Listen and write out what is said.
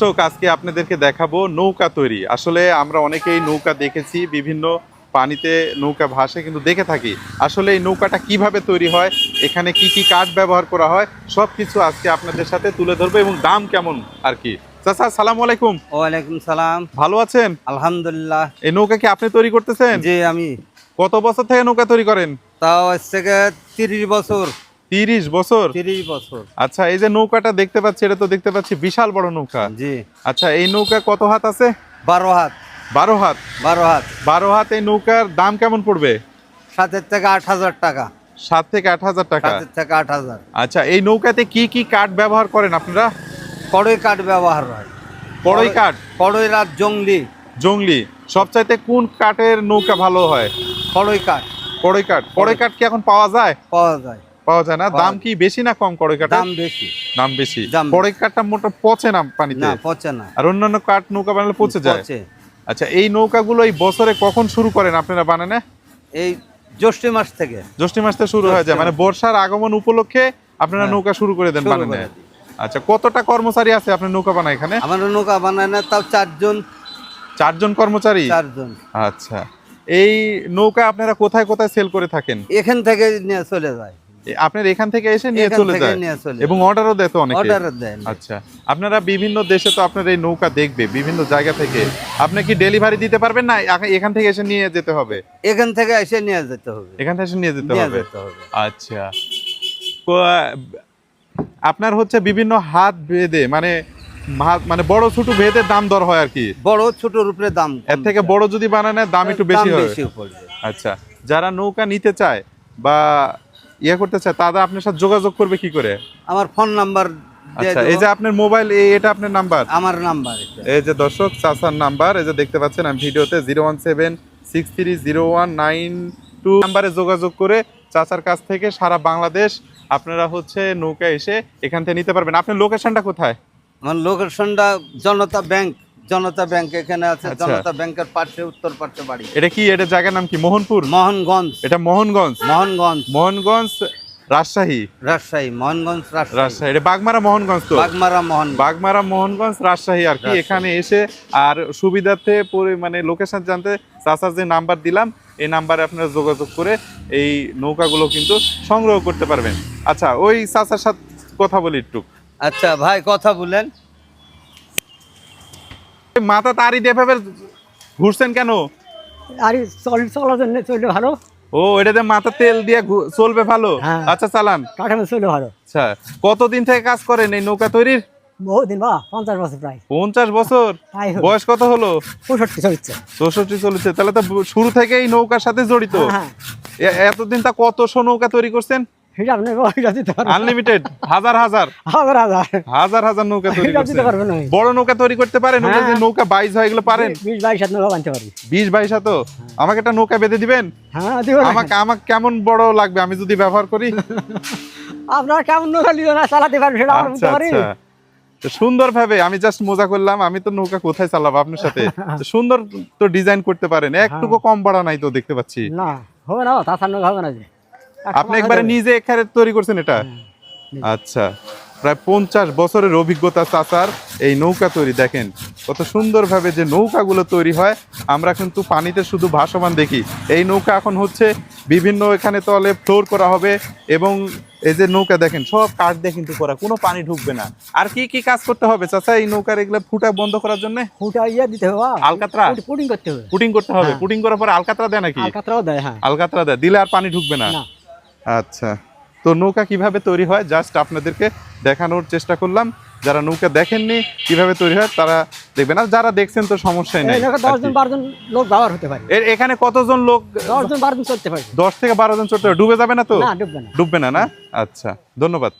দর্শক আজকে আপনাদেরকে দেখাবো নৌকা তৈরি। আসলে আমরা অনেকেই নৌকা দেখেছি বিভিন্ন পানিতে নৌকা ভাসে কিন্তু দেখে থাকি আসলে এই নৌকাটা কীভাবে তৈরি হয় এখানে কি কি কাঠ ব্যবহার করা হয় সব কিছু আজকে আপনাদের সাথে তুলে ধরবো এবং দাম কেমন আর কি। চাচা সালাম আলাইকুম। ওয়ালাইকুম সালাম। ভালো আছেন? আলহামদুলিল্লাহ। এই নৌকা কি আপনি তৈরি করতেছেন? জি আমি। কত বছর থেকে নৌকা তৈরি করেন? তাও আজ থেকে তিরিশ বছর। তিরিশ বছর? তিরিশ বছর। আচ্ছা এই যে নৌকাটা দেখতে পাচ্ছি এটা তো দেখতে পাচ্ছি বিশাল বড় নৌকা। জি। আচ্ছা এই নৌকা কত হাত আছে? বারো হাত। বারো হাত? বারো হাত। বারো হাত এই নৌকার দাম কেমন পড়বে? সাতের থেকে আট হাজার টাকা। সাত থেকে আট হাজার টাকা? সাতের থেকে আট হাজার। আচ্ছা এই নৌকাতে কি কি কাঠ ব্যবহার করেন আপনারা? কড়ই কাঠ ব্যবহার হয়। কড়ই কাঠ? কড়ই রাত জংলি। জংলি। সবচাইতে কোন কাঠের নৌকা ভালো হয়? কড়ই কাঠ। কড়ই কাঠ। কড়ই কাঠ কি এখন পাওয়া যায়? পাওয়া যায়। পাওয়া যায় না। দাম কি বেশি না কম কড়ই দাম বেশি। দাম বেশি। কড়ই মোটা পচে না পানিতে? না পচে না। আর অন্যান্য কাঠ নৌকা বানালে পচে যায়? পচে। আচ্ছা এই নৌকাগুলো এই বছরে কখন শুরু করেন আপনারা বানানে? এই জ্যৈষ্ঠ মাস থেকে। জ্যৈষ্ঠ মাস থেকে শুরু হয়ে যায়। মানে বর্ষার আগমন উপলক্ষে আপনারা হ্যাঁ। নৌকা শুরু করে দেন বানানে? আচ্ছা কতটা কর্মচারী আছে আপনার নৌকা বানায় এখানে? আমার নৌকা বানায় না তাও চারজন। চারজন কর্মচারী? চারজন। আচ্ছা। এই নৌকা আপনারা কোথায় কোথায় সেল করে থাকেন? এখান থেকে নিয়ে চলে যায়। আপনার এখান থেকে এসে নিয়ে চলে যায়। এবং অর্ডারও দেয় তো অনেকে। আচ্ছা আপনারা বিভিন্ন দেশে তো আপনার এই নৌকা দেখবে বিভিন্ন জায়গা থেকে। আপনি কি ডেলিভারি দিতে পারবেন না? এখান থেকে এসে নিয়ে যেতে হবে? এখান থেকে এসে নিয়ে যেতে হবে। এখান থেকে এসে নিয়ে যেতে হবে? আচ্ছা। আপনার হচ্ছে বিভিন্ন হাত ভেদে মানে মানে বড় ছোট ভেদে দাম দর হয় আর কি? বড় ছোট উপরে দাম এর থেকে বড় যদি বানানো দাম একটু বেশি পড়বে। আচ্ছা যারা নৌকা নিতে চায় বা ইয়ে করতে চায় তারা আপনার সাথে যোগাযোগ করবে কি করে? আমার ফোন নাম্বার আচ্ছা এই যে আপনার মোবাইল এটা আপনার নাম্বার আমার নাম্বার এই যে দর্শক চাচার নাম্বার এই যে দেখতে পাচ্ছেন আমি ভিডিওতে zero one seven six three zero one nine two নাম্বারে যোগাযোগ করে চাচার কাছ থেকে সারা বাংলাদেশ আপনারা হচ্ছে নৌকা এসে এখান থেকে নিতে পারবেন। আপনার লোকেশনটা কোথায়? আমার লোকেশনটা জনতা ব্যাংক জনতা ব্যাংক এখানে আছে আচ্ছা। জনতা ব্যাংকের পাশে উত্তর পাশে বাড়ি। এটা কি এটা জায়গার নাম কি মোহনপুর? মোহনগঞ্জ। এটা মোহনগঞ্জ? মোহনগঞ্জ। মোহনগঞ্জ রাজশাহী? রাজশাহী মোহনগঞ্জ রাজশাহী। রাজশাহী এটা বাগমারা মোহনগঞ্জ তো? বাগমারা মোহন বাগমারা মোহনগঞ্জ রাজশাহী আর কি। এখানে এসে আর সুবিধার্থে পরে মানে লোকেশন জানতে চাচার যে নাম্বার দিলাম এই নাম্বারে আপনারা যোগাযোগ করে এই নৌকাগুলো কিন্তু সংগ্রহ করতে পারবেন। আচ্ছা ওই চাচার সাথে কথা বলি একটু। আচ্ছা ভাই কথা বলেন। মাথা তারি দিয়ে ভেবে ঘুরছেন কেন? আর চল চলার জন্য চললে ভালো। ও এটাতে মাথা তেল দিয়ে চলবে ভালো? হ্যাঁ। আচ্ছা চালান। কাঠামো চললে ভালো। আচ্ছা কতদিন থেকে কাজ করেন এই নৌকা তৈরির? বহুদিন বা পঞ্চাশ বছর প্রায়। পঞ্চাশ বছর? বয়স কত হলো? পঁয়ষট্টি চলছে। চৌষট্টি চলেছে। তাহলে তো শুরু থেকেই নৌকার সাথে জড়িত। হ্যাঁ এ- এতদিন তা কতশো নৌকা তৈরি করছেন? আপনি দিতে পারবেন আনলিমিটেড হাজার হাজার। হাজার হাজার। হাজার হাজার নৌকা তৈরি পারবেন বড় নৌকা তৈরি করতে পারেন ওগুলো যে হ্যাঁ। নৌকা বাইশ হয় এগুলো পারেন। বিশ বাইশ হাত নৌকা বানতে পারি। বিশ বাইশ তো আমাকে একটা নৌকা বেঁধে দিবেন? হ্যাঁ দিব আমাকে আমাকে কেমন বড় লাগবে? আমি যদি ব্যবহার করি? আপনার কেমন নৌকা নিল না চালাতে পারবেন সেটা আমরা আচ্ছা বলতে পারি আচ্ছা। সুন্দর ভাবে আমি জাস্ট মজা করলাম আমি তো নৌকা কোথায় চালাবো আপনার সাথে? সুন্দর তো ডিজাইন করতে পারেন। একটুকু কম বাড়া নাই তো দেখতে পাচ্ছি। না হবে না তাছাড়া নৌকা হবে না যে। আপনি একবারে নিজে এখানে তৈরি করছেন এটা? আচ্ছা প্রায় পঞ্চাশ বছরের অভিজ্ঞতা চাচার এই নৌকা তৈরি দেখেন। কত সুন্দরভাবে যে নৌকাগুলো তৈরি হয় আমরা কিন্তু পানিতে শুধু ভাসমান দেখি। এই নৌকা এখন হচ্ছে বিভিন্ন এখানে তলে ফ্লোর করা হবে এবং এই যে নৌকা দেখেন সব কাঠ দিয়ে কিন্তু করা কোনো পানি ঢুকবে না। আর কি কি কাজ করতে হবে চাচা এই নৌকার এগুলো ফুটা বন্ধ করার জন্য? ফুটা ইয়ে দিতে হবে। আলকাতরা? পুটিং করতে হবে। পুটিং করতে হবে। হ্যাঁ। পুটিং করার পরে আলকাতরা দেয় নাকি? আলকাতরাও দেয় হ্যাঁ। আলকাতরা দেয় দিলে আর পানি ঢুকবে না। আচ্ছা। তো নৌকা কীভাবে তৈরি হয়? জাস্ট আপনাদেরকে দেখানোর চেষ্টা করলাম। যারা নৌকা দেখেননি কীভাবে তৈরি হয় তারা দেখবেন। আর যারা দেখছেন তো সমস্যা নেই। দশজন নৌকা দশ জন বারো জন লোক ব্যবহার হতে পারে। এখানে কতজন লোক? দশজন বারোজন চলতে পারে দশ থেকে বারো জন চলতে ডুবে যাবে না তো? ডুববে না। ডুববে না না? আচ্ছা ধন্যবাদ।